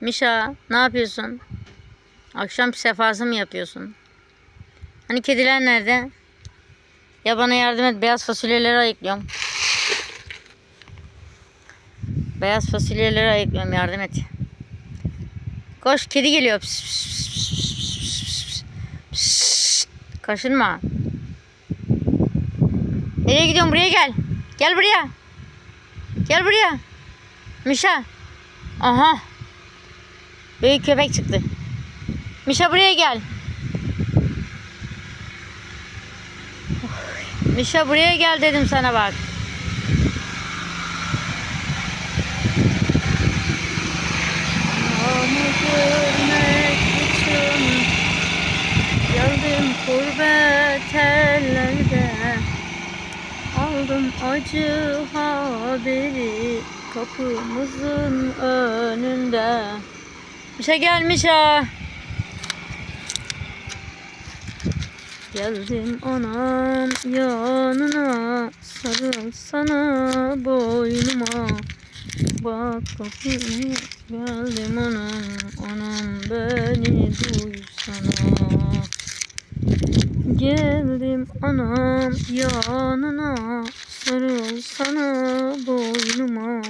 Mişa ne yapıyorsun? Akşam sefası mı yapıyorsun? Hani kediler nerede? Ya bana yardım et beyaz fasulyeleri ayıklıyorum. Beyaz fasulyeleri ayıklıyorum yardım et. Koş kedi geliyor. Pıs, pıs, pıs, pıs, pıs, pıs. Kaşınma. Nereye gidiyorsun? Buraya gel. Gel buraya. Gel buraya. Mişa. Aha. Büyük köpek çıktı. Mişa buraya gel. Mişa buraya gel dedim sana bak. Geldim gurbet ellerde. Aldım acı haberi kapımızın önünde. Mişa gelmiş ha. Geldim anam yanına sarıl sana boynuma. Bak kapıma geldim anam anam beni duysana. Geldim anam yanına sarıl sana boynuma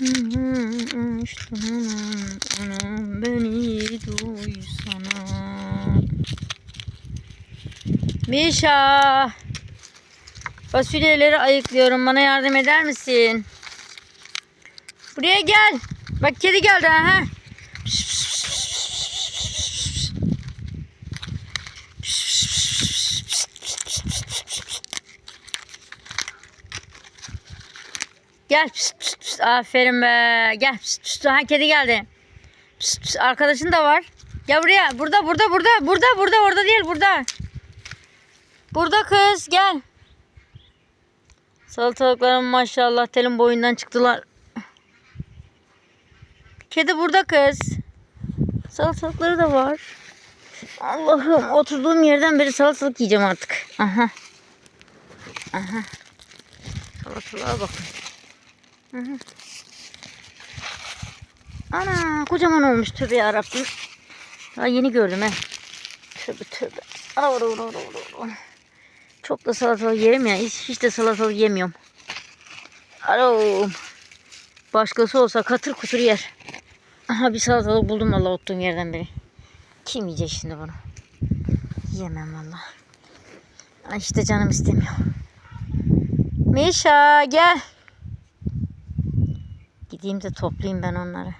işte anam beni duysana Mişa Fasulyeleri ayıklıyorum bana yardım eder misin? Buraya gel. Bak kedi geldi ha. Gel. Pıs, pıs, Aferin be. Gel. Pıs, pıs. Ha kedi geldi. Pıs, pıs. Arkadaşın da var. Gel buraya. Burada burada burada. Burada burada orada değil burada. Burada kız gel. Salatalıklarım maşallah telin boyundan çıktılar. Kedi burada kız. Salatalıkları da var. Allah'ım oturduğum yerden beri salatalık yiyeceğim artık. Aha. Aha. Salatalığa bakın. Aha. Ana kocaman olmuş tövbe yarabbim. Daha yeni gördüm he. Tövbe tövbe. Ara ara ara ara. Çok da salatalık yerim ya. Hiç, hiç de salatalık yemiyorum. Alo. Başkası olsa katır kutur yer. Aha bir salatalık buldum valla ottuğum yerden beri. Kim yiyecek şimdi bunu? Yemem valla. Ay işte canım istemiyor. Mişa gel. Gideyim de toplayayım ben onları.